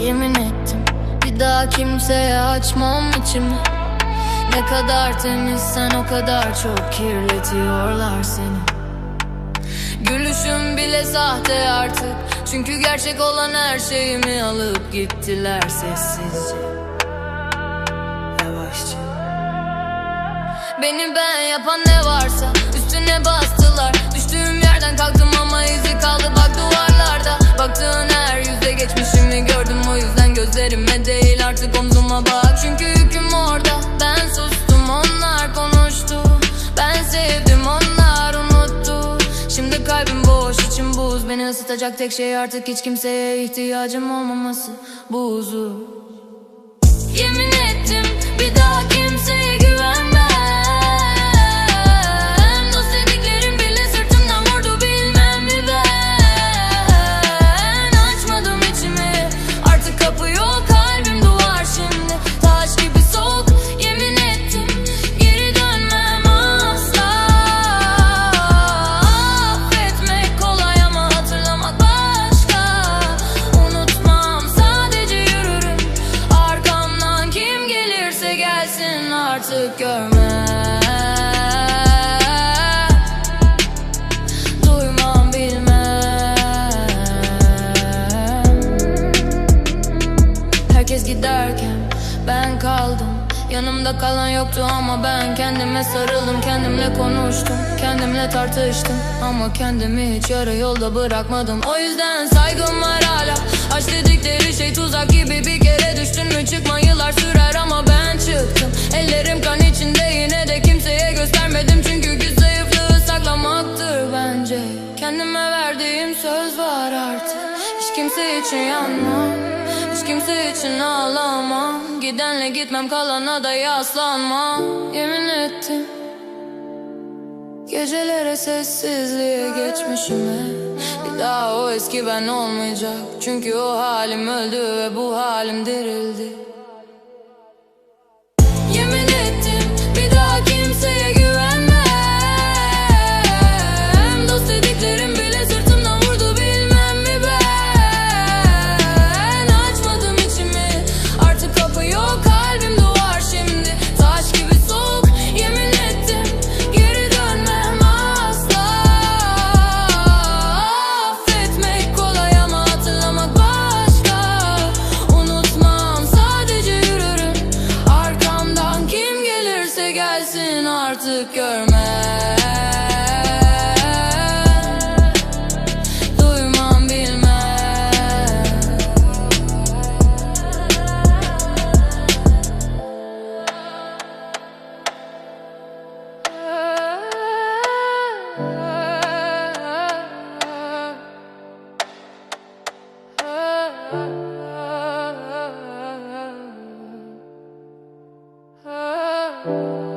Yemin ettim bir daha kimseye açmam içimi. Ne kadar temiz sen o kadar çok kirletiyorlar seni. Gülüşüm bile sahte artık. Çünkü gerçek olan her şeyimi alıp gittiler sessizce. Yavaşça. Beni ben yapan ne varsa üstüne bastılar. Düştüğüm yerden kalktım ama izi kaldı bak duvarlarda. Baktığın her yüzde geçmişimi gördüm o yüzden gözlerime değil artık omzuma bak. Çünkü yüküm orada ben sustum onlar konuştu. Ben sevdim onlar unuttu. Şimdi kalbim boş içim buz. Beni ısıtacak tek şey artık hiç kimseye ihtiyacım olmaması. Bu artık görmem Duymam bilmem. Herkes giderken ben kaldım. Yanımda kalan yoktu ama ben kendime sarıldım. Kendimle konuştum, kendimle tartıştım. Ama kendimi hiç yarı yolda bırakmadım. O yüzden saygım var hala. Aşk dedikleri şey tuzak gibi bir kere düştün mü çıkma yıllar sürer ama ben çıktım Ellerim kan içinde yine de kimseye göstermedim. Çünkü güç zayıflığı saklamaktır bence. Kendime verdiğim söz var artık. Hiç kimse için yanmam. Hiç kimse için ağlamam. Gidenle gitmem kalana da yaslanmam. Yemin ettim. Gecelere sessizliğe geçmişime. Daha o eski ben olmayacak. Çünkü o halim öldü ve bu halim dirildi istersin artık görme Duymam bilme Oh